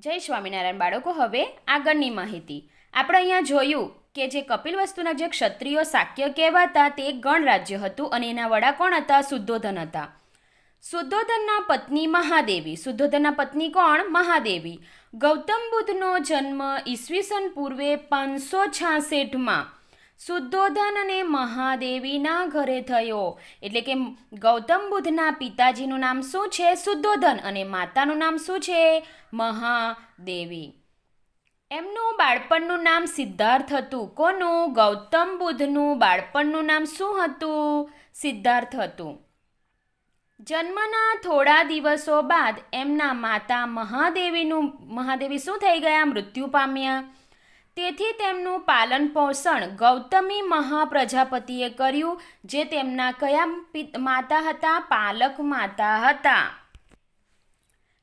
જય સ્વામિનારાયણ બાળકો, હવે આગળની માહિતી. આપણે અહીંયા જોયું કે જે કપિલ વસ્તુના જે ક્ષત્રિયો શાક્ય કહેવાતા તે એક ગણ રાજ્ય હતું અને એના વડા કોણ હતા? શુદ્ધોધન હતા. શુદ્ધોધનના પત્ની મહાદેવી. શુદ્ધોધનના પત્ની કોણ? મહાદેવી. ગૌતમ બુદ્ધનો જન્મ ઈસવીસન પૂર્વે પાંચસો છાસઠમાં. શુદ્ધોધન અને મહાદેવીના ઘરે થયો. એટલે કે ગૌતમ બુદ્ધના પિતાજીનું નામ શું છે? શુદ્ધોધન અને માતાનું નામ શું છે? મહાદેવી. એમનું બાળપણનું નામ સિદ્ધાર્થ હતું. કોનું? ગૌતમ બુદ્ધનું બાળપણનું નામ શું હતું? સિદ્ધાર્થ હતું. જન્મના થોડા દિવસો બાદ એમના માતા મહાદેવીનું, મહાદેવી શું થઈ ગયા? મૃત્યુ પામ્યા. તેથી તેમનું પાલન પોષણ ગૌતમી મહાપ્રજાપતિએ કર્યું, જે તેમના કયા માતા હતા, પાલક માતા હતા.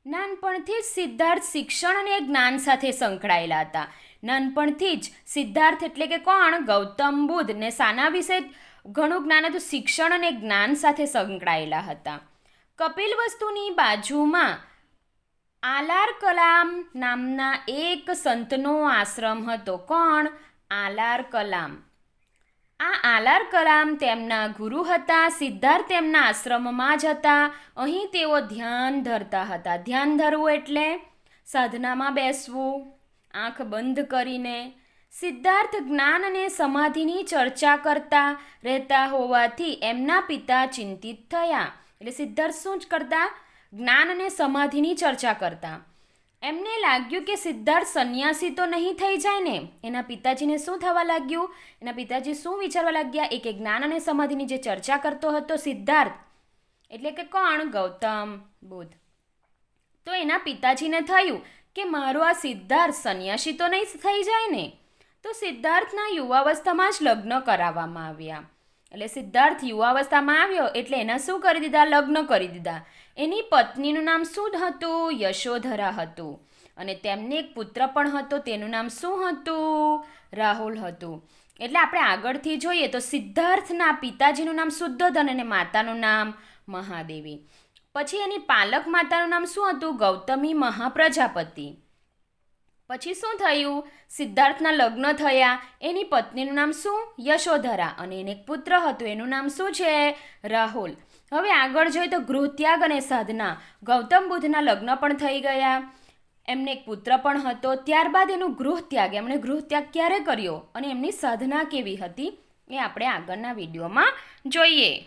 નાનપણથી જ સિદ્ધાર્થ શિક્ષણ અને જ્ઞાન સાથે સંકળાયેલા હતા. નાનપણથી જ સિદ્ધાર્થ એટલે કે કોણ? ગૌતમ બુદ્ધ ને સાના વિશે ઘણું જ્ઞાન હતું, શિક્ષણ અને જ્ઞાન સાથે સંકળાયેલા હતા. કપિલ વસ્તુની બાજુમાં આલાર કલામ નામના એક સંતનો આશ્રમ હતો. કોણ? આલાર કલામ આ આલાર કલામ તેમના ગુરુ હતા. સિદ્ધાર્થ તેમના આશ્રમમાં જ હતા. અહીં તેઓ ધ્યાન ધરતા હતા. ધ્યાન ધરવું એટલે સાધનામાં બેસવું, આંખ બંધ કરીને. સિદ્ધાર્થ જ્ઞાન અને સમાધિની ચર્ચા કરતા રહેતા હોવાથી એમના પિતા ચિંતિત થયા. એટલે સિદ્ધાર્થ શું જ કરતા? જ્ઞાન અને સમાધિની ચર્ચા કરતા. એમને લાગ્યું કે સિદ્ધાર્થ સંન્યાસી તો નહીં થઈ જાય ને? એના પિતાજીને શું થવા લાગ્યું? એના પિતાજી શું વિચારવા લાગ્યા? એ જ્ઞાન અને સમાધિની જે ચર્ચા કરતો હતો સિદ્ધાર્થ, એટલે કે કોણ? ગૌતમ બુદ્ધ તો એના પિતાજીને થયું કે મારો આ સિદ્ધાર્થ સંન્યાસી તો નહીં થઈ જાય ને? તો સિદ્ધાર્થના યુવાવસ્થામાં જ લગ્ન કરાવવામાં આવ્યા. એટલે સિદ્ધાર્થ યુવાવસ્થામાં આવ્યો એટલે એના શું કરી દીધા? લગ્ન કરી દીધા. એની પત્નીનું નામ શું હતું? યશોધરા હતું. અને તેમને એક પુત્ર પણ હતો, તેનું નામ શું હતું? રાહુલ હતું. એટલે આપણે આગળથી જોઈએ તો સિદ્ધાર્થના પિતાજીનું નામ શુદ્ધોધન અને માતાનું નામ મહાદેવી. પછી એની પાલક માતાનું નામ શું હતું? ગૌતમી મહાપ્રજાપતિ. પછી શું થયું? સિદ્ધાર્થના લગ્ન થયા. એની પત્નીનું નામ શું? યશોધરા અને એને એક પુત્ર હતો. એનું નામ શું છે? રાહુલ. હવે આગળ જોઈએ તો ગૃહત્યાગ અને સાધના. ગૌતમ બુદ્ધના લગ્ન પણ થઈ ગયા. એમને એક પુત્ર પણ હતો. ત્યારબાદ એનું ગૃહત્યાગ. એમણે ગૃહત્યાગ ક્યારે કર્યો? અને એમની સાધના કેવી હતી? એ આપણે આગળના વિડીયોમાં જોઈએ.